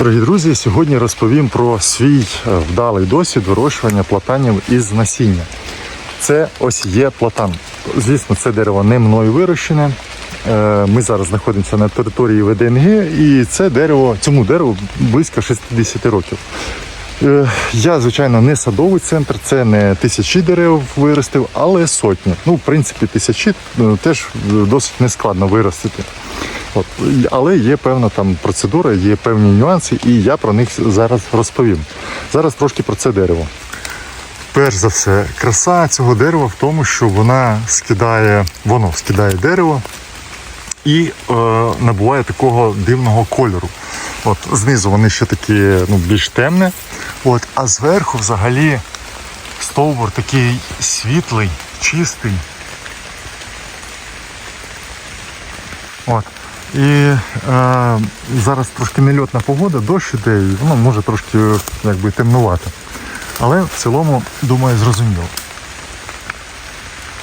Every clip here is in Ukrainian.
Дорогі друзі, сьогодні розповім про свій е, вдалий досвід вирощування платанів із насіння. Це ось є платан. Звісно, це дерево не мною вирощене. Е, Ми зараз знаходимося на території ВДНГ, і це дерево, цьому дереву близько 60 років. Е, Я, звичайно, не садовий центр, це не тисячі дерев виростив, але сотні. Ну, в принципі, тисячі теж досить нескладно виростити. От. Але є певна там процедура, є певні нюанси, і я про них зараз розповім. Зараз трошки про це дерево. Перш за все, краса цього дерева в тому, що вона скидає, воно скидає дерево і е, набуває такого дивного кольору. От знизу вони ще такі ну, більш темне, от, а зверху взагалі стовбур такий світлий, чистий. От. І е, зараз трошки нельотна погода, дощ іде, воно може трошки якби, темнувати. Але в цілому, думаю, зрозуміло.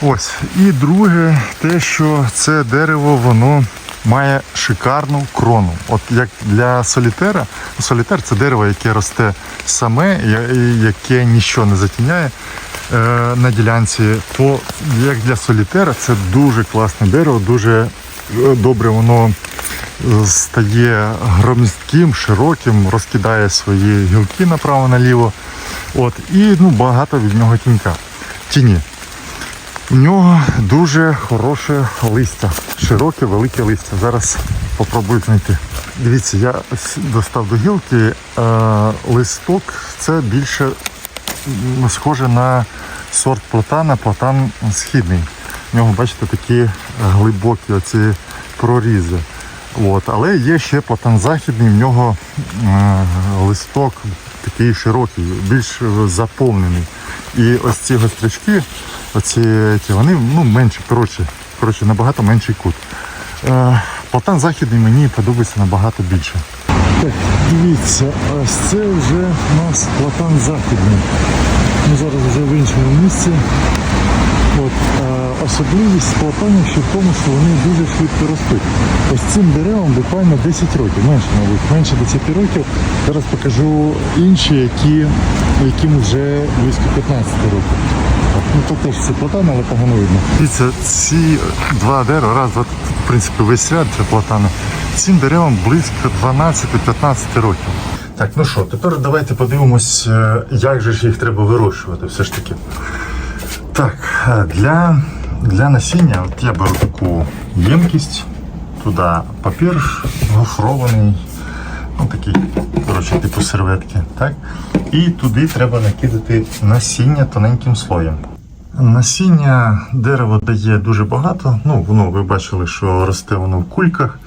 Ось. І друге, те, що це дерево, воно має шикарну крону. От як для солітера, ну, солітер це дерево, яке росте саме, яке нічого не затіняє е, на ділянці, то як для солітера це дуже класне дерево, дуже добре воно е, стає громістким, широким, розкидає свої гілки направо-наліво. От, і ну, багато від нього тінька. Тіні. У нього дуже хороше листя, широке, велике листя. Зараз попробую знайти. Дивіться, я достав до гілки е, листок, це більше схоже на сорт платана, платан східний. У нього, бачите, такі глибокі оці прорізи. От. Але є ще платан західний, в нього листок такий широкий, більш заповнений. І ось ці гострячки, оці, вони ну, менші, коротше, коротше, набагато менший кут. Е, платан західний мені подобається набагато більше. Так, дивіться, ось це вже у нас платан західний. Ми зараз вже в іншому місці. От, е, особливість платанів ще в тому, що вони дуже швидко ростуть. Ось цим деревам буквально 10 років, менше, мабуть, менше 10 років. Зараз покажу інші, які, яким вже близько 15 років. Ну, то теж це платани, але погано видно. Дивіться, ці два дерева, раз, два, в принципі, весь ряд це платани. Цим деревам близько 12-15 років. Так, ну що, тепер давайте подивимось, е, як же ж їх треба вирощувати все ж таки. Так, е, для, для насіння от я беру таку ємкість, туди папір гофрований, ну такий, коротше, типу серветки. Так? І туди треба накидати насіння тоненьким слоєм. Насіння дерево дає дуже багато. Ну, воно ви бачили, що росте воно в кульках.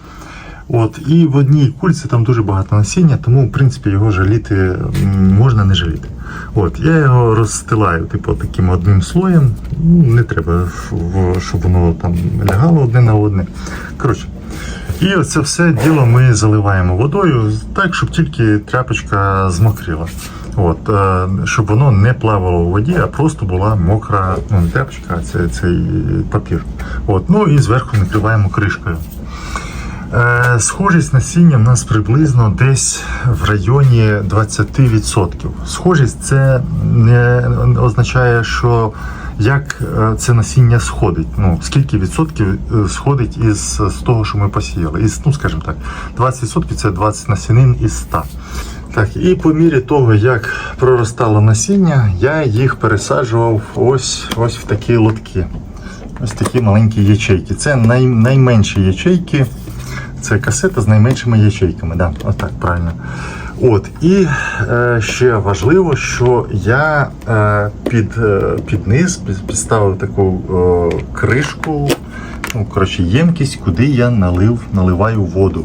От, і в одній кульці там дуже багато насіння, тому в принципі його жаліти можна не жаліти. От, я його розстилаю типу, таким одним слоєм. Ну, Не треба, щоб воно там лягало одне на одне. Коротше. І оце все діло ми заливаємо водою, так, щоб тільки тряпочка змокріла. От, е, щоб воно не плавало у воді, а просто була мокра ну, тряпочка, це цей папір. От, ну і зверху накриваємо кришкою. Е, Схожість насіння в нас приблизно десь в районі 20%. Схожість це не означає, що як е, це насіння сходить. Ну, скільки відсотків е, сходить із з того, що ми посіяли. Із, ну, скажімо так, 20% це 20 насінин із 100. Так, і по мірі того, як проростало насіння, я їх пересаджував ось, ось в такі лотки. Ось такі маленькі ячейки. Це най, найменші ячейки. Це касета з найменшими ячейками. Да, отак, правильно. От, і е, ще важливо, що я е, під, е, під низ під- підставив таку е, кришку, ну, коротше, ємкість, куди я налив, наливаю воду.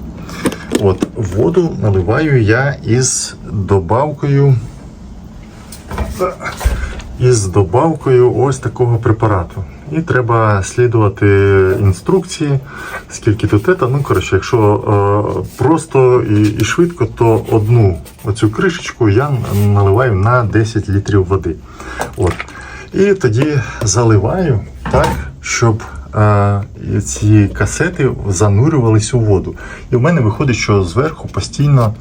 От, воду наливаю я із добавкою із добавкою ось такого препарату. І треба слідувати інструкції, скільки тут це. Ну, коротше, якщо е, просто і, і швидко, то одну оцю кришечку я наливаю на 10 літрів води. От. І тоді заливаю так, щоб е, ці касети занурювались у воду. І в мене виходить, що зверху постійно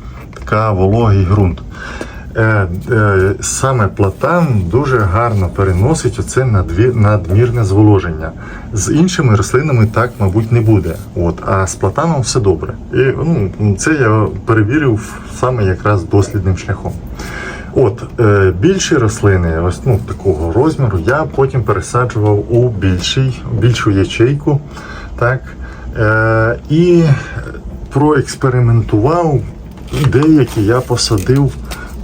та вологий ґрунт. Е, е, саме платан дуже гарно переносить оце надмірне зволоження. З іншими рослинами так, мабуть, не буде. От, а з платаном все добре. І ну, це я перевірив саме якраз дослідним шляхом. От е, більші рослини, ось ну такого розміру, я потім пересаджував у більший, більшу ячейку. Так, е, і проекспериментував. Деякі я посадив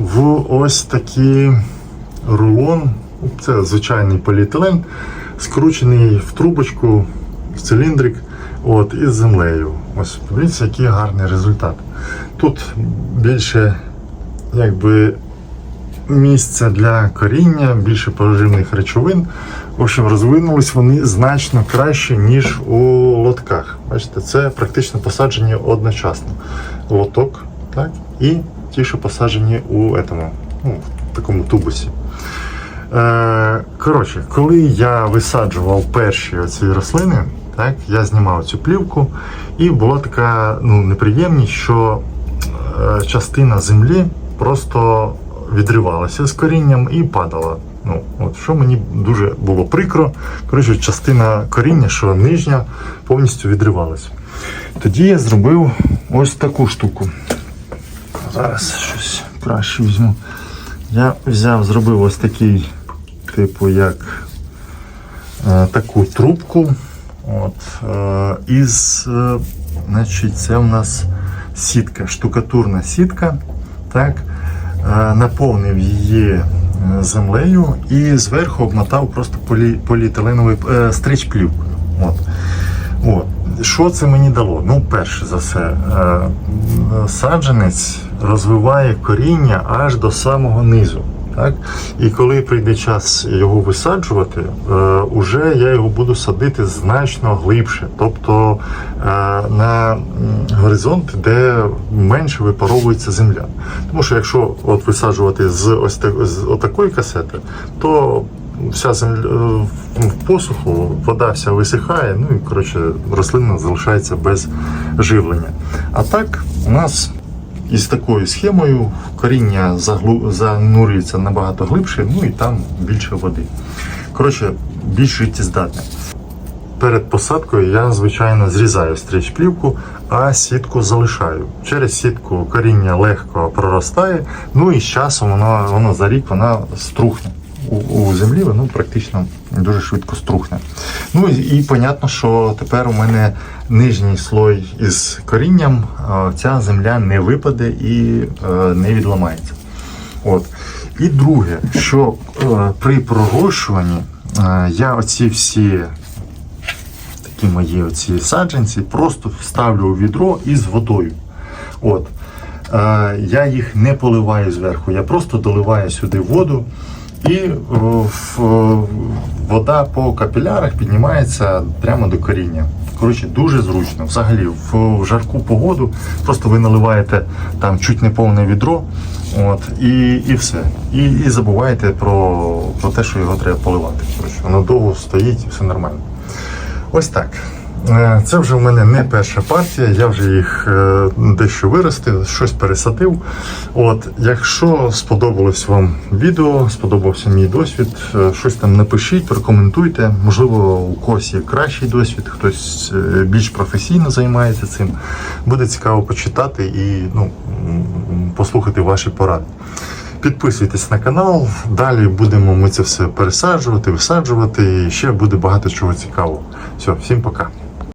в ось такий рулон. Це звичайний поліетилен, скручений в трубочку, в циліндрик, от, із землею. Ось подивіться, який гарний результат. Тут більше якби місця для коріння, більше поживних речовин. В общем, розвинулись вони значно краще, ніж у лотках. Бачите, це практично посаджені одночасно. Лоток, так, і ті, що посаджені у этому, ну, в такому тубусі. Е, коротше, коли я висаджував перші оці рослини, так, я знімав цю плівку, і була така ну, неприємність, що е, частина землі просто відривалася з корінням і падала. Ну, от, що мені дуже було прикро. Коротше, частина коріння, що нижня, повністю відривалася. Тоді я зробив ось таку штуку. Зараз щось краще візьму. Я взяв, зробив ось такий, типу, як е, таку трубку. От, е, із, е, значить, це у нас сітка, штукатурна сітка. Так, е, наповнив її е, землею і зверху обмотав просто полі, поліетиленовою е, стрич плівкою. От. От. Що це мені дало? Ну, перше за все, е, саджанець розвиває коріння аж до самого низу. Так? І коли прийде час його висаджувати, е, уже я його буду садити значно глибше, тобто е, на горизонт, де менше випаровується земля. Тому що якщо от висаджувати з ось так- з отакої касети, то вся земля е, в посуху, вода вся висихає, ну і коротше рослина залишається без живлення. А так у нас із такою схемою коріння заглу... занурюється набагато глибше, ну і там більше води. Коротше, більш життєздатне. Перед посадкою я, звичайно, зрізаю стріч плівку, а сітку залишаю. Через сітку коріння легко проростає, ну і з часом воно, воно за рік вона струхне. У, у землі воно практично дуже швидко струхне. Ну і, і понятно, що тепер у мене нижній слой із корінням, ця земля не випаде і е, не відламається. От. І друге, що е, при пророщуванні е, я оці всі такі мої оці саджанці просто вставлю у відро із водою. От. Я їх не поливаю зверху, я просто доливаю сюди воду, і е, е, вода по капілярах піднімається прямо до коріння. Коротше, дуже зручно. Взагалі, в, жарку погоду просто ви наливаєте там чуть не повне відро, от, і, і все. І, і забуваєте про, про те, що його треба поливати. Коротше, воно довго стоїть, все нормально. Ось так. Е, Це вже в мене не перша партія, я вже їх е, дещо виростив, щось пересадив. От, якщо сподобалось вам відео, сподобався мій досвід, е, щось там напишіть, прокоментуйте. Можливо, у когось є кращий досвід, хтось більш професійно займається цим. Буде цікаво почитати і ну, послухати ваші поради. Підписуйтесь на канал, далі будемо ми це все пересаджувати, висаджувати і ще буде багато чого цікавого. Все, всім пока.